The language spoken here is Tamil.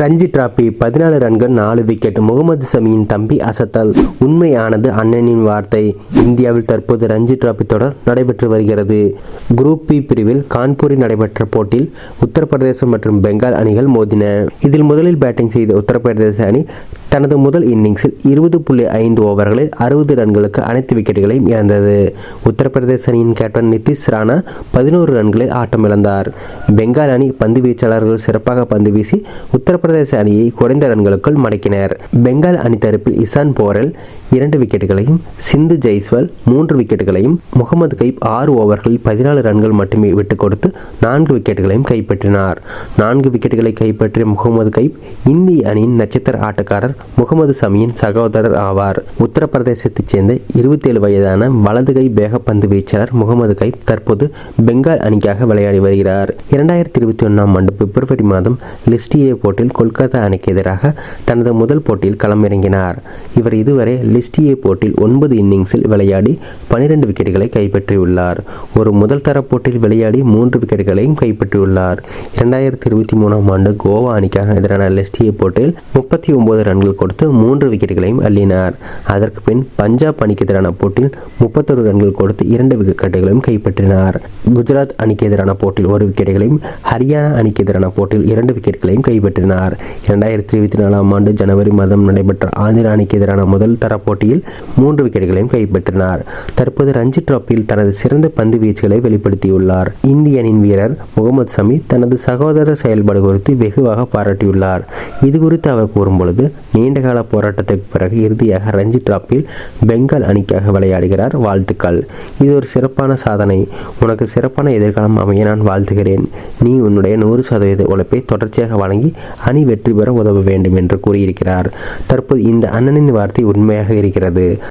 ரஞ்சி டிராபி பதினாலு ரன்கள் நாலு விக்கெட். முகமது சமியின் தம்பி அசத்தல். உண்மையானது அண்ணனின் வார்த்தை. இந்தியாவில் தற்போது ரஞ்சி டிராபி தொடர் நடைபெற்று வருகிறது. குரூப் பி பிரிவில் கான்பூரில் நடைபெற்ற போட்டியில் உத்தரப்பிரதேசம் மற்றும் பெங்கால் அணிகள் மோதின. இதில் முதலில் பேட்டிங் செய்த உத்தரப்பிரதேச அணி தனது முதல் இன்னிங்ஸில் இருபது புள்ளி ஐந்து ஓவர்களில் அறுபது ரன்களுக்கு அனைத்து விக்கெட்டுகளையும் இழந்தது. உத்தரப்பிரதேச அணியின் கேப்டன் நிதிஷ் ராணா பதினோரு ரன்களில் ஆட்டம் இழந்தார் பெங்கால் அணி பந்து வீச்சாளர்கள் சிறப்பாக பந்து வீசி உத்தரப்பிரதேச உத்தரப்பிரதேச அணியை குறைந்த ரன்களுக்குள் மடக்கினர். பெங்கால் அணி தரப்பில் இசான் போரல் இரண்டு விக்கெட்டுகளையும் சிந்து ஜெய்ஸ்வால் மூன்று விக்கெட்டுகளையும் முகமது கைப் ஆறு ஓவர்களில் பதினாலு ரன்கள் மட்டுமே விட்டுக் கொடுத்து நான்கு விக்கெட்டுகளையும் கைப்பற்றினார். நான்கு விக்கெட்டுகளை கைப்பற்றிய முகமது கைப் இந்திய அணியின் நட்சத்திர ஆட்டக்காரர் முகமது சமியின் சகோதரர் ஆவார். உத்தரப்பிரதேசத்தைச் சேர்ந்த இருபத்தேழு வயதான வலது கை வேகப்பந்து வீச்சாளர் முகமது கைப் தற்போது பெங்கால் அணிக்காக விளையாடி வருகிறார். இரண்டாயிரத்தி இருபத்தி ஒன்றாம் ஆண்டு பிப்ரவரி மாதம் லிஸ்ட் போட்டியில் கொல்கத்தா அணிக்கு எதிராக தனது முதல் போட்டியில் களமிறங்கினார். இவர் இதுவரை லிஸ்டியே போட்டியில் ஒன்பது இன்னிங்ஸில் விளையாடி பனிரெண்டு விக்கெட்டுகளை கைப்பற்றியுள்ளார். ஒரு முதல் தர போட்டியில் விளையாடி மூன்று விக்கெட்டுகளையும் கைப்பற்றியுள்ளார். இரண்டாயிரத்தி இருபத்தி மூணாம் ஆண்டு கோவா அணிக்காக எதிரான லிஸ்ட் போட்டியில் முப்பத்தி ஒன்பது ரன்கள் கொடுத்து மூன்று விக்கெட்டுகளையும் அள்ளினார். அதற்கு பின் பஞ்சாப் அணிக்கு எதிரான போட்டியில் முப்பத்தொரு ரன்கள் கொடுத்து இரண்டு விக்கெட்டுகளையும் கைப்பற்றினார். குஜராத் அணிக்கு எதிரான போட்டியில் ஒரு விக்கெட்டுகளையும் ஹரியானா அணிக்கு எதிரான போட்டியில் இரண்டு விக்கெட்டுகளையும் கைப்பற்றினார். இரண்டாயிரத்தி இருபத்தி நாலாம் ஆண்டு ஜனவரி மாதம் நடைபெற்ற ஆந்திரா அணிக்கு எதிரான முதல் தர போட்டியில் மூன்று விக்கெட்டுகளையும் கைப்பற்றினார். தற்போது ரஞ்சி டிராபியில் தனது சிறந்த பந்து வீச்சுகளை வெளிப்படுத்தியுள்ளார். இந்திய அணியின் வீரர் முகமது சமி தனது சகோதர செயல்பாடு குறித்து வெகுவாக பாராட்டியுள்ளார். இது குறித்து அவர் கூறும்பொழுது நீண்டகால போராட்டத்துக்கு பிறகு இறுதியாக ரஞ்சி டிராபியில் பெங்கால் அணிக்காக விளையாடுகிறார் வாழ்த்துக்கள். இது ஒரு சிறப்பான சாதனை. உனக்கு சிறப்பான எதிர்காலம் அமைய நான் வாழ்த்துகிறேன். நீ உன்னுடைய நூறு சதவீத உழைப்பை தொடர்ச்சியாக வழங்கி அணி வெற்றி பெற உதவ வேண்டும் என்று கூறியிருக்கிறார். தற்போது இந்த அண்ணனின் வார்த்தை உண்மையாக இருக்கிறது.